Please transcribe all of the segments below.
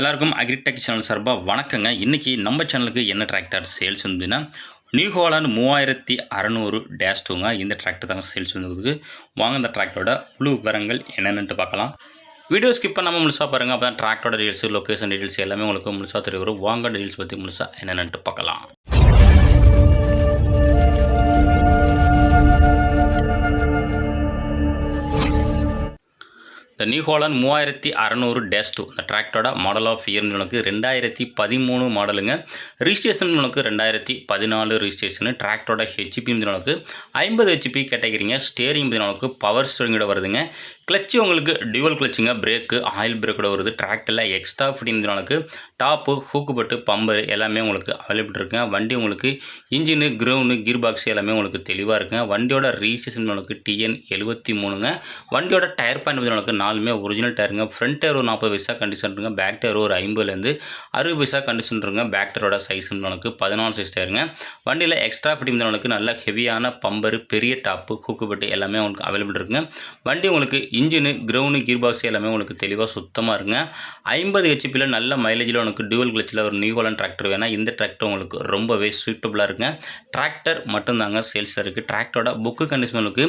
எல்லாருக்கும் agritech channel சார்பாக வணக்கங்க. இன்றைக்கி நம்ம சேனலுக்கு என்ன டிராக்டர் சேல்ஸ் வந்துன்னா நியூ ஹாலாண்ட் மூவாயிரத்தி அறநூறு டேஷ் டூங்க இந்த டிராக்டர் தாங்க சேல்ஸ் வந்ததுக்கு வாங்க இந்த டிராக்டரோட முழு விவரங்கள் என்னென்னு பார்க்கலாம். வீடியோ ஸ்கிப் பண்ணாமல் முழுசாக பாருங்கள் அப்போ தான் டிராக்டரோட டீல்ஸ் லொக்கேஷன் டீல்ஸ் எல்லாமே உங்களுக்கு முழுசாக தெரிய வரும் வாங்க டீல்ஸ் பற்றி முழுசாக என்னென்னு பார்க்கலாம். இந்த நியூ ஹாலண்ட் மூவாயிரத்தி அறநூறு டேஷ் டூ இந்த டிராக்டரோட மாடல் ஆஃப் இயர் உனக்கு ரெண்டாயிரத்தி பதிமூணு மாடலுங்க ரிஜிஸ்ட்ரேஷன் உனக்கு ரெண்டாயிரத்தி பதினாலு ரிஜிஸ்ட்ரேஷனு டிராக்டரோட ஹெச்பி உனக்கு ஐம்பது ஹெச்பி கேட்டகிரிங்க ஸ்டேரிங் உனக்கு பவர் ஸ்டோரிங்கோட வருதுங்க. கிளச்சு உங்களுக்கு டியூவல் கிளச்சுங்க பிரேக்கு ஆயில் பிரேக்கோட வருது. டிராக்டரில் எக்ஸ்ட்ரா ஃபிட்டிங் உனக்கு டாப்பு ஹூக்குப்பட்டு பம்பர் எல்லாமே உங்களுக்கு அவைலபிள் இருக்குங்க. வண்டி உங்களுக்கு இன்ஜினு கிரவுண்டு கீர் பாக்ஸ் எல்லாமே உங்களுக்கு தெளிவாக இருக்குங்க. வண்டியோட ரிஜிஸ்ட்ரேஷன் உனக்கு டிஎன் எழுபத்தி மூணுங்க. வண்டியோட டயர் பாயிண்ட் உனக்கு நாலுமே ஒரிஜினல் டயருங்க ஃப்ரண்ட் டயர் ஒரு நாற்பது பைசா கண்டிஷன் இருங்க பேக் டயர் ஒரு ஐம்பதுலேருந்து அறுபது பைசா கண்டிஷன் இருங்க பேக் டயரோட சைஸ் உனக்கு பதினாலு சைஸ் டயருங்க வண்டியில் எக்ஸ்ட்ரா ஃபிட்டிங் உனக்கு நல்ல ஹெவியான பம்பரு பெரிய டாப்பு ஹூக்குப்பட்டு எல்லாமே உங்களுக்கு அவைலபிள் இருக்குங்க. வண்டி உங்களுக்கு இன்ஜினு கிரவுண்டு கீர் பாக்ஸ் எல்லாமே உங்களுக்கு தெளிவாக சுத்தமாக இருங்க ஐம்பது ஹெச்பியில் நல்ல மைலேஜில் உனக்கு டியூவல் கிளச்சில் ஒரு நியூ டிராக்டர் வேணால் இந்த டிராக்டர் உங்களுக்கு ரொம்பவே சூட்டபுளாக இருக்குங்க. டிராக்டர் மட்டும்தாங்க சேல்ஸில் இருக்குது டிராக்டரோட புக்கு கண்டிஷன் உங்களுக்கு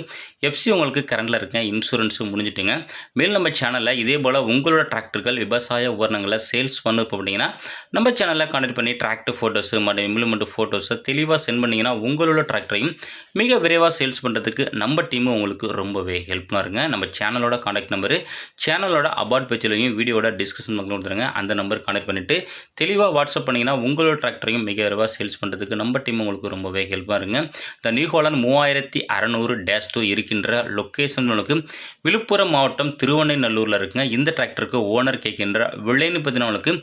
எஃப்சி உங்களுக்கு கரண்டில் இருக்குங்க. இன்சூரன்ஸும் முடிஞ்சிட்டுங்க. மேலும் நம்ம சேனலில் இதே போல் உங்களோட டிராக்டர்கள் விவசாய உபகரணங்களை சேல்ஸ் பண்ண போட்டிங்கன்னா நம்ம சேனலில் கான்டெக்ட் பண்ணி டிராக்டர் ஃபோட்டோஸு மற்றும் இம்ப்ளிமெண்ட் ஃபோட்டோஸை தெளிவாக சென்ட் பண்ணிங்கன்னா உங்களோட டிராக்டரையும் மிக விரைவாக சேல்ஸ் பண்ணுறதுக்கு நம்ம டீமும் உங்களுக்கு ரொம்பவே ஹெல்ப்ஃபுல்லாக இருங்க நம்ம சேனலோட கான்டாக்ட் நம்பரு சேனலோட அபார்ட் பேஜ்லையும் வீடியோட டிஸ்கஷன் பக்கம் கொடுத்துருங்க. அந்த நம்பர் கான்டெக்ட் பண்ணிவிட்டு தெளிவாக வாட்ஸ்அப் பண்ணிங்கன்னா உங்களோட டிராக்டரையும் மிக விரைவாக சேல்ஸ் பண்ணுறதுக்கு நம்ம டீம் உங்களுக்கு ரொம்பவே ஹெல்ப்பாக இருங்க இந்த நியூ ஹாலண்ட் மூவாயிரத்தி அறநூறு டேஷ் டூ இருக்கின்ற லொக்கேஷன் உங்களுக்கு விழுப்புரம் மாவட்டம் திருவண்ணைநல்லூரில் இருக்குங்க. இந்த டிராக்டருக்கு ஓனர் கேட்கின்ற விலைன்னு பார்த்தீங்கன்னா உங்களுக்கு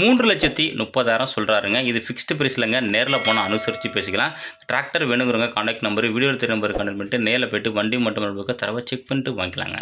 மூன்று லட்சத்தி முப்பதாயிரம் சொல்கிறாருங்க இது ஃபிக்ஸ்டு ப்ரைஸ்லங்க நேரில் போனால் அனுசரித்து பேசிக்கலாம். டிராக்டர் வேணுங்கிறவங்க கான்டாக்ட் நம்பர் வீடியோ தெரிய நம்பர் கனெக்ட் பண்ணிட்டு நேரில் போயிட்டு வண்டி மட்டும் தரவை செக் பண்ணிட்டு வாங்கிக்கலாங்க.